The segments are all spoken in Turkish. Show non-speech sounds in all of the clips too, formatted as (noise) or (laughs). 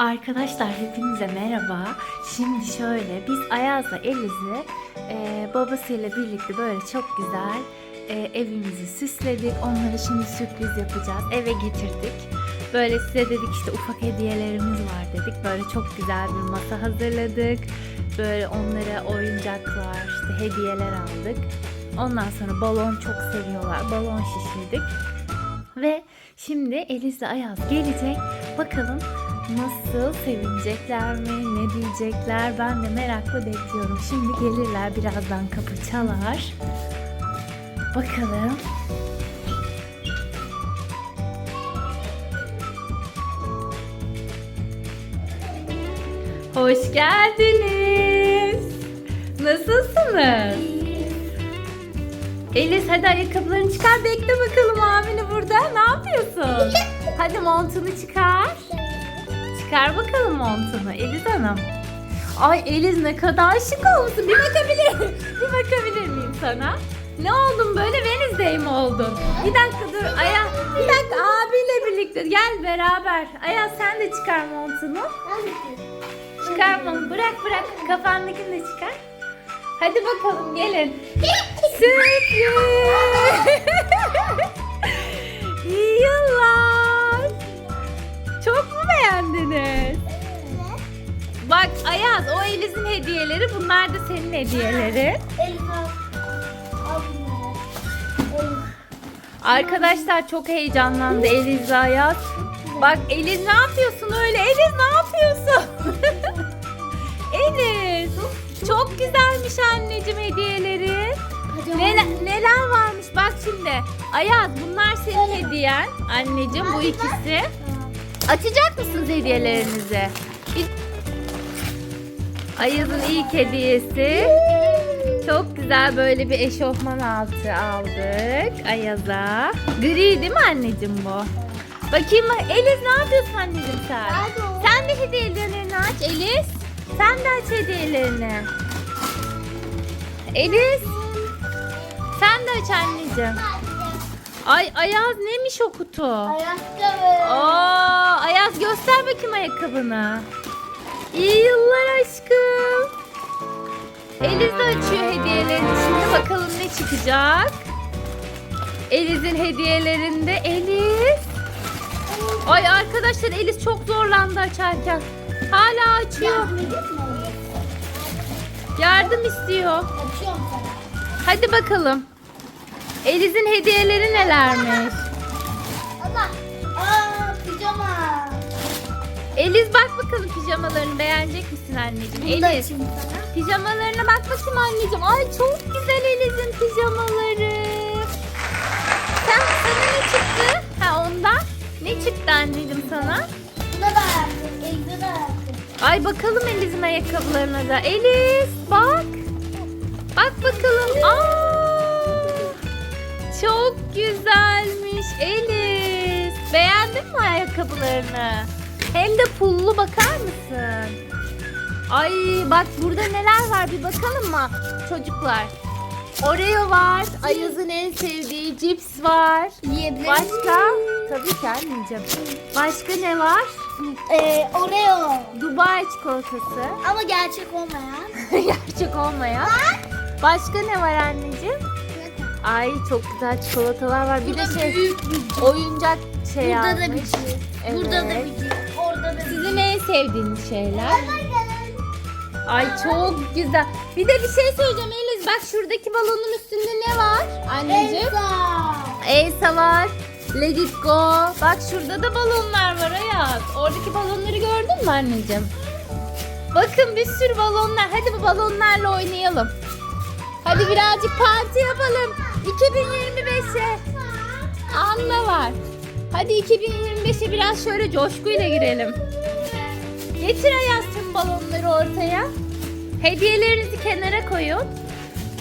Arkadaşlar hepinize merhaba. Şimdi şöyle biz Ayaz'la Eliz'i e, babasıyla birlikte böyle çok güzel e, evimizi süsledik. Onlara şimdi sürpriz yapacağız. Eve getirdik. Böyle size dedik işte ufak hediyelerimiz var dedik. Böyle çok güzel bir masa hazırladık. Böyle onlara oyuncaklar, işte hediyeler aldık. Ondan sonra balon çok seviyorlar. Balon şişirdik. Ve şimdi Eliz'le Ayaz gelecek. Bakalım nasıl sevinecekler mi, ne diyecekler ben de merakla bekliyorum. Şimdi gelirler birazdan kapı çalar. Bakalım. Hoş geldiniz. Nasılsınız? Elis hadi ayakkabılarını çıkar bekle bakalım abini burada. Ne yapıyorsun? Hadi montunu çıkar. Çıkar bakalım montunu Eliz Hanım. Ay Eliz ne kadar şık olmuşsun. Bir bakabilir (laughs) Bir bakabilir miyim sana? Ne oldun böyle Wednesday mi oldun? Bir dakika dur Aya. Bir dakika abiyle birlikte gel beraber. Aya sen de çıkar montunu. Çıkar montunu. Bırak bırak. Kafandakini de çıkar. Hadi bakalım gelin. (laughs) Sürpriz. Hediyeleri bunlar da senin hediyeleri. Arkadaşlar çok heyecanlandı Eliz ve Ayaz. Bak Eliz ne yapıyorsun öyle? Eliz ne yapıyorsun? (laughs) Eliz çok güzelmiş anneciğim hediyeleri. Neler, neler varmış bak şimdi. Ayaz bunlar senin hediyen anneciğim bu ikisi. Açacak mısınız hediyelerinizi? Ayaz'ın ilk hediyesi. Çok güzel böyle bir eşofman altı aldık Ayaz'a. Gri değil mi anneciğim bu? Bakayım Eliz ne yapıyorsun anneciğim sen? Sen de hediyelerini aç Eliz. Sen de aç hediyelerini. Eliz. Sen de aç anneciğim. Ay Ayaz neymiş o kutu? Aa, Ayaz göster bakayım ayakkabını. İyi yıllar aşkım. Eliz de açıyor hediyelerini. Şimdi bakalım ne çıkacak. Eliz'in hediyelerinde Eliz. Ay arkadaşlar Eliz çok zorlandı açarken. Hala açıyor. Yardım istiyor. Hadi bakalım. Eliz'in hediyeleri nelermiş? Eliz bak bakalım pijamalarını beğenecek misin anneciğim? Eliz pijamalarına bak bakayım anneciğim. Ay çok güzel Eliz'in pijamaları. Sen sana ne çıktı? Ha ondan. Ne çıktı anneciğim sana? Ay bakalım Eliz'in ayakkabılarına da. Eliz bak. Bak bakalım. Aa, çok güzelmiş Eliz. Beğendin mi ayakkabılarını? Hem de pullu bakar mısın? Ay bak burada neler var bir bakalım mı çocuklar? Oreo var. Ayaz'ın en sevdiği cips var. Başka? Tabii ki anneciğim. Başka ne var? Ee, Oreo. Dubai çikolatası. Ama gerçek olmayan. (laughs) Gerçek olmayan. Başka ne var anneciğim? Ay çok güzel çikolatalar var. Bir de Burada şey büyük bir oyuncak şey Burada almış. da bir şey. Burada da Evet. bir. Orada da bir şey. Sizin en sevdiğiniz şeyler? Ay çok güzel. Bir de bir şey söyleyeceğim Eliz. Bak şuradaki balonun üstünde ne var? Anneciğim. Elsa. Elsa var. Let it go. Bak şurada da balonlar var Ayaz. Oradaki balonları gördün mü anneciğim? Bakın bir sürü balonlar. Hadi bu balonlarla oynayalım. Hadi birazcık parti yapalım. 2025'e. Anla var. Hadi 2025'e biraz şöyle coşkuyla girelim. Getir Ayaz tüm balonları ortaya. Hediyelerinizi kenara koyun.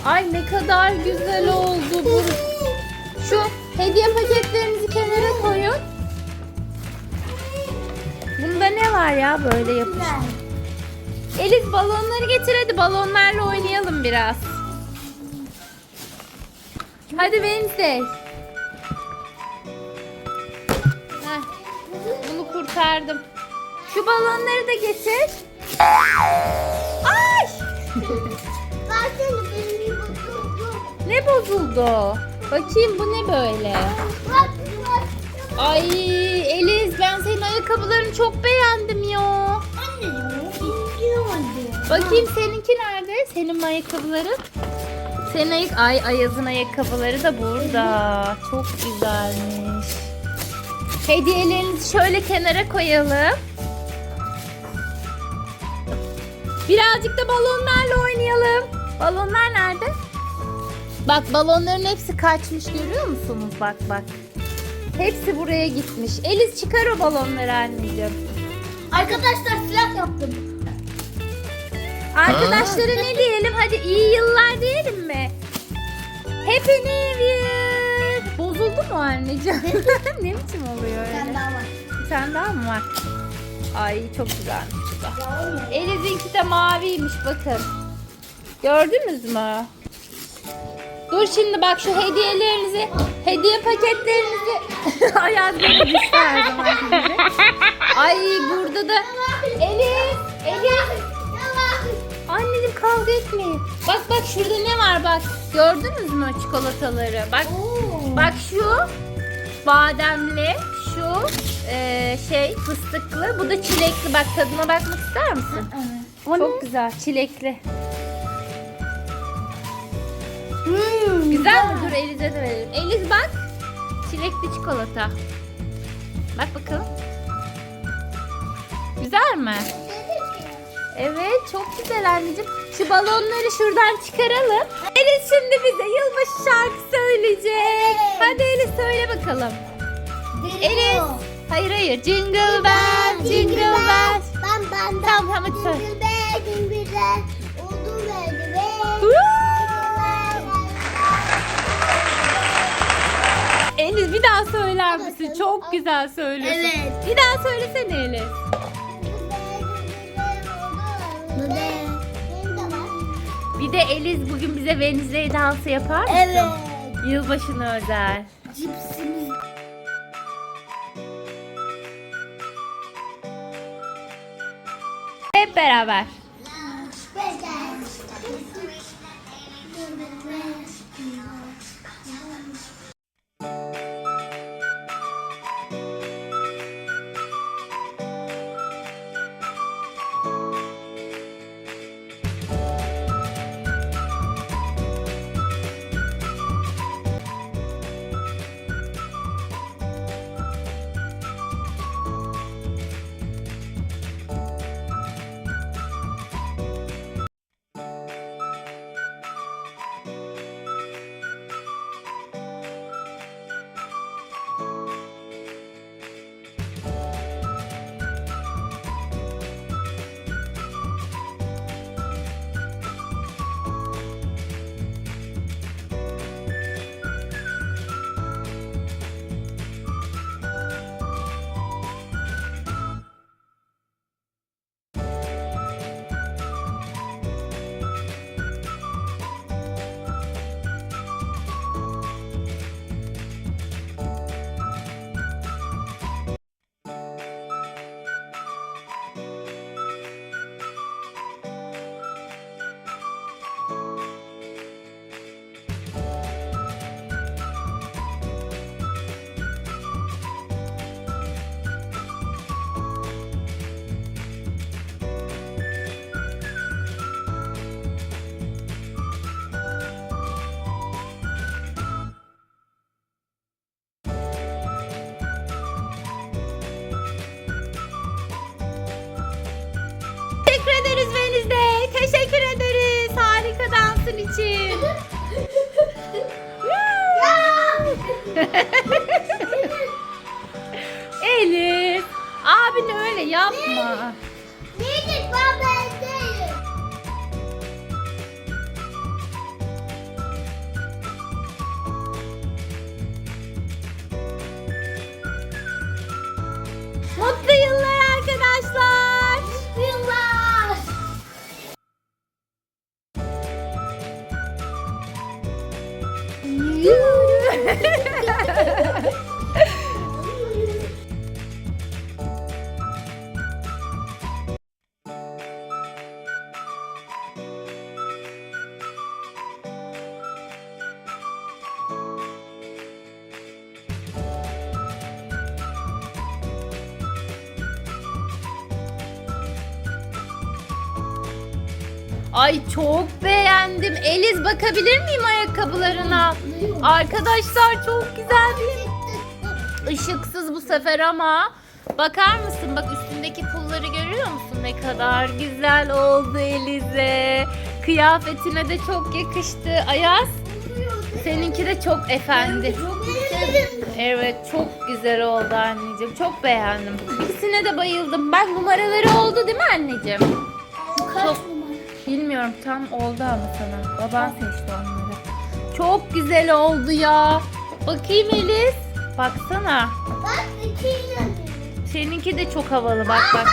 Ay ne kadar güzel oldu bu. Şu hediye paketlerinizi kenara koyun. Bunda ne var ya böyle yapış. Eliz balonları getir hadi balonlarla oynayalım biraz. Hadi Wednesday. Kurtardım. Şu balonları da getir. Ay! Versene benim bozuldu. Ne bozuldu? Bakayım bu ne böyle? Ay Eliz ben senin ayakkabılarını çok beğendim ya. Bakayım seninki nerede? Senin ayakkabıların? Senin ay Ayaz'ın ayakkabıları da burada. Çok güzelmiş. Hediyelerinizi şöyle kenara koyalım. Birazcık da balonlarla oynayalım. Balonlar nerede? Bak balonların hepsi kaçmış görüyor musunuz? Bak bak. Hepsi buraya gitmiş. Eliz çıkar o balonları anneciğim. Arkadaşlar silah yaptım. Arkadaşlara ne diyelim? Hadi iyi yıllar diyelim mi? Happy New Year. Bozuldu mu anneciğim? (laughs) ne biçim oluyor öyle? daha var. Bir tane daha mı var? Ay çok güzelmiş bu da. Eliz'inki de maviymiş bakın. Gördünüz mü? Dur şimdi bak şu hediyelerinizi, hediye paketlerinizi (laughs) düştü her zaman. Ay burada da etmeyin. Bak bak şurada ne var bak. Gördünüz mü çikolataları? Bak Oo. bak şu bademli, şu e, şey fıstıklı, bu da çilekli. Bak tadına bakmak ister misin? O Çok güzel, çilekli. Hmm, Güzel mi? Dur Eliz'e de verelim. Eliz bak. Çilekli çikolata. Bak bakalım. Güzel mi? Evet çok güzel anneciğim. Şu balonları şuradan çıkaralım. Eliz şimdi bize yılbaşı şarkı söyleyecek. Hadi Eliz söyle bakalım. Eliz. Hayır hayır. Jingle bell, jingle bell. Ben ben Tamam tamam hadi söyle. Jingle bell, jingle bell. Oldu böyle. Eliz bir daha söyler misin? Çok güzel söylüyorsun. Evet. Bir daha söylesene Eliz. Bir de Eliz bugün bize Wednesday dansı yapar mısın? Evet. Yılbaşına özel. Cipsimiz. Hep beraber. Teşekkür dansın için. (laughs) Elif. Abin öyle yapma. Ay çok beğendim. Eliz bakabilir miyim ayakkabılarına? Arkadaşlar çok güzel bir ışıksız bu sefer ama bakar mısın? Bak üstündeki pulları görüyor musun? Ne kadar güzel oldu Elize. Kıyafetine de çok yakıştı. Ayaz seninki de çok efendi. Evet çok güzel oldu anneciğim. Çok beğendim. İkisine de bayıldım. Ben numaraları oldu değil mi anneciğim? Çok-? Bilmiyorum tam oldu ama sana. Baban seçti onları. Çok güzel oldu ya. Bakayım Eliz. Baksana. Bak iki. Seninki de çok havalı bak bak.